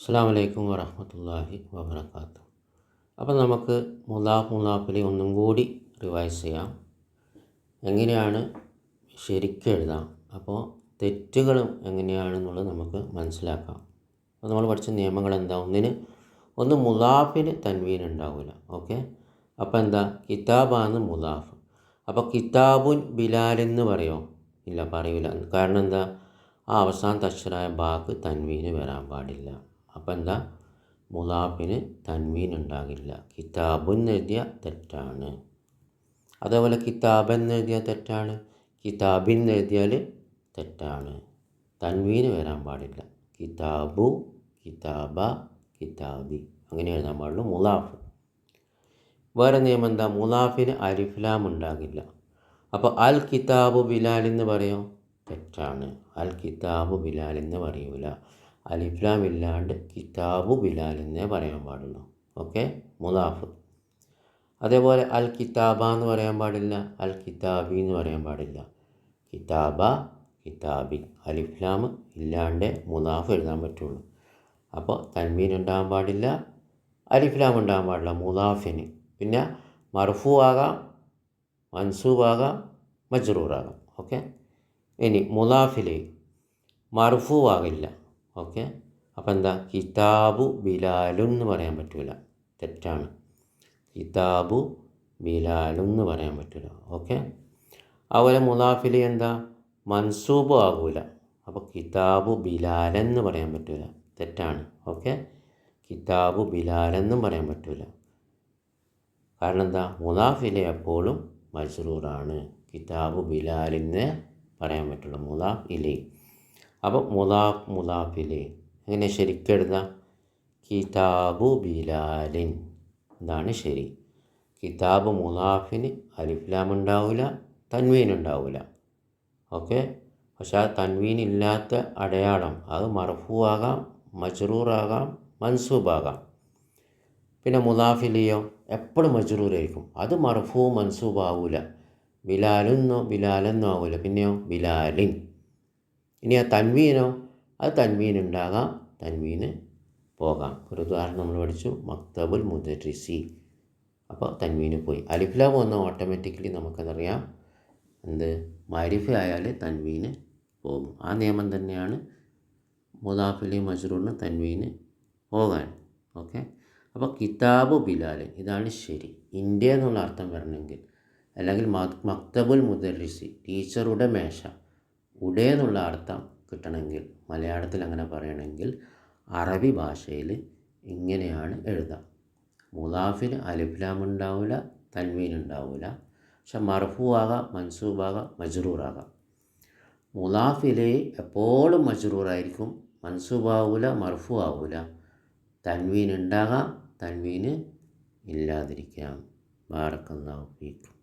അസ്സാം വലൈക്കും വറഹമത്തല്ലാഹി വാബർക്കാത്തു അപ്പോൾ നമുക്ക് മുലാഫ് മുലാഫിലെ ഒന്നും കൂടി റിവൈസ് ചെയ്യാം. എങ്ങനെയാണ് ശരിക്കും എഴുതാം? അപ്പോൾ തെറ്റുകളും എങ്ങനെയാണെന്നുള്ളത് നമുക്ക് മനസ്സിലാക്കാം. അപ്പോൾ നമ്മൾ പഠിച്ച നിയമങ്ങൾ എന്താ? ഒന്നിന് ഒന്ന് മുലാഫിന് തൻവീൻ ഉണ്ടാവില്ല. ഓക്കെ? അപ്പോൾ എന്താ? കിതാബാണ് മുലാഫ് അപ്പോൾ കിതാബുൻ ബിലാൽ എന്ന് പറയുമോ ഇല്ല പറയില്ല കാരണം എന്താ? ആ അവസാന അക്ഷരമായ ബാക്ക് തൻവീന് വരാൻ പാടില്ല. അപ്പോൾ എന്താ? മുലാഫിന് തൻവീൻ ഉണ്ടാകില്ല കിതാബുൻ എഴുതിയ തെറ്റാണ്. അതേപോലെ കിതാബൻ എഴുതിയ തെറ്റാണ്. കിതാബിൻ എഴുതിയാൽ തെറ്റാണ്. തൻവീന് വരാൻ പാടില്ല. കിതാബു കിതാബ കിതാബി. അങ്ങനെ എഴുതാൻ പാടുള്ളൂ മുലാഫ് വേറെ നിയമം എന്താ? മുലാഫിന് അലിഫ്ലാം ഉണ്ടാകില്ല. അപ്പോൾ അൽ കിതാബു ബിലാൽ എന്ന് പറയോ? തെറ്റാണ്. അൽ കിതാബു ബിലാൽ എന്ന് പറയൂല. അലിഫ്ലാം ഇല്ലാണ്ട് കിതാബു ബിലാൽ എന്നേ പറയാൻ പാടുള്ളൂ. ഓക്കെ? മുലാഫ് അതേപോലെ അൽ കിതാബ എന്ന് പറയാൻ പാടില്ല അൽ കിതാബി എന്ന് പറയാൻ പാടില്ല. കിതാബ കിതാബി അലിഫ്ലാം ഇല്ലാണ്ട് മുലാഫ് എഴുതാൻ പറ്റുള്ളൂ. അപ്പോൾ തൻവീൻ ഉണ്ടാകാൻ പാടില്ല അലിഫ്ലാം ഉണ്ടാകാൻ പാടില്ല മുദാഫിന്. പിന്നെ മർഫു ആകാം മൻസൂബാകാം മജ്റൂറാകാം ഓക്കെ? ഇനി മുദാഫിൽ മർഫു ആകില്ല. ഓക്കെ? അപ്പം എന്താ? കിതാബു ബിലാലു എന്ന് പറയാൻ പറ്റില്ല തെറ്റാണ്. കിതാബു ബിലാലു എന്ന് പറയാൻ പറ്റില്ല ഓക്കെ? അതുപോലെ മുലാഫിൽ എന്താ? മൻസൂബ് ആകൂല. അപ്പോൾ കിതാബു ബിലാലെന്ന് പറയാൻ പറ്റില്ല തെറ്റാണ്. ഓക്കെ? കിതാബു ബിലാലെന്നും പറയാൻ പറ്റില്ല കാരണം എന്താ? മുലാഫിലെ എപ്പോഴും മജ്റൂറാണ്. കിതാബു ബിലാലിന്ന് പറയാൻ പറ്റുള്ളൂ മുലാഫ് ഇലേ അപ്പോൾ മുലാഫ് മുലാഫിലെ എങ്ങനെ ശരിക്കെടുത്ത കിതാബു ബിലാലിൻ. ഇതാണ് ശരി. കിതാബ് മുലാഫിന് അലിഫ്ലാം ഉണ്ടാവില്ല തൻവീൻ ഉണ്ടാവില്ല ഓക്കെ? പക്ഷെ ആ തൻവീൻ ഇല്ലാത്ത അടയാളം അത് മർഫു ആകാം മജ്റൂറാകാം മൻസൂബാകാം. പിന്നെ മുലാഫിലിയോ എപ്പോഴും മജ്റൂറായിരിക്കും. അത് മർഫു മൻസൂബാവൂല. ബിലാലെന്നോ ബിലാലെന്നോ ആവില്ല പിന്നെയോ ബിലാലിൻ. ഇനി ആ തൻവീനോ അത് തൻവീൻ ഉണ്ടാകാം തൻവീന് പോകാം. ഒരു ഉദാഹരണം നമ്മൾ പഠിച്ചു. മക്തബുൽ മുദരിസി. അപ്പോൾ തൻവീന് പോയി. അലിഫ്ലാം വന്ന ഓട്ടോമാറ്റിക്കലി നമുക്കതറിയാം. എന്ത്? മാരിഫ് ആയാൽ തൻവീന് പോകും. ആ നിയമം തന്നെയാണ് മുദാഫിലി മജ്റൂറിന് തൻവീന് പോകാൻ. ഓക്കെ? അപ്പോൾ കിതാബ് ബിലാൽ ഇതാണ് ശരി. ഇന്ത്യ എന്നുള്ള അർത്ഥം വരണമെങ്കിൽ. അല്ലെങ്കിൽ മക്തബുൽ മുദരിസി ടീച്ചറുടെ മേശ. ഉടേ എന്നുള്ള അർത്ഥം കിട്ടണമെങ്കിൽ മലയാളത്തിൽ അങ്ങനെ പറയണമെങ്കിൽ അറബി ഭാഷയിൽ ഇങ്ങനെയാണ് എഴുതാം. മുലാഫിൽ അലിഫ്ലാം ഉണ്ടാവില്ല തൻവീൻ ഉണ്ടാവില്ല പക്ഷെ മർഫു ആകാം മൻസൂബാകാം മജ്റൂറാകാം. മുലാഫിലെ എപ്പോഴും മജ്റൂറായിരിക്കും. മൻസൂബാവൂല മർഫു ആവൂല തൻവീൻ ഉണ്ടാകാം തൻവീന് ഇല്ലാതിരിക്കാം. ബാറക്കല്ലാഹു ഫീക്കും.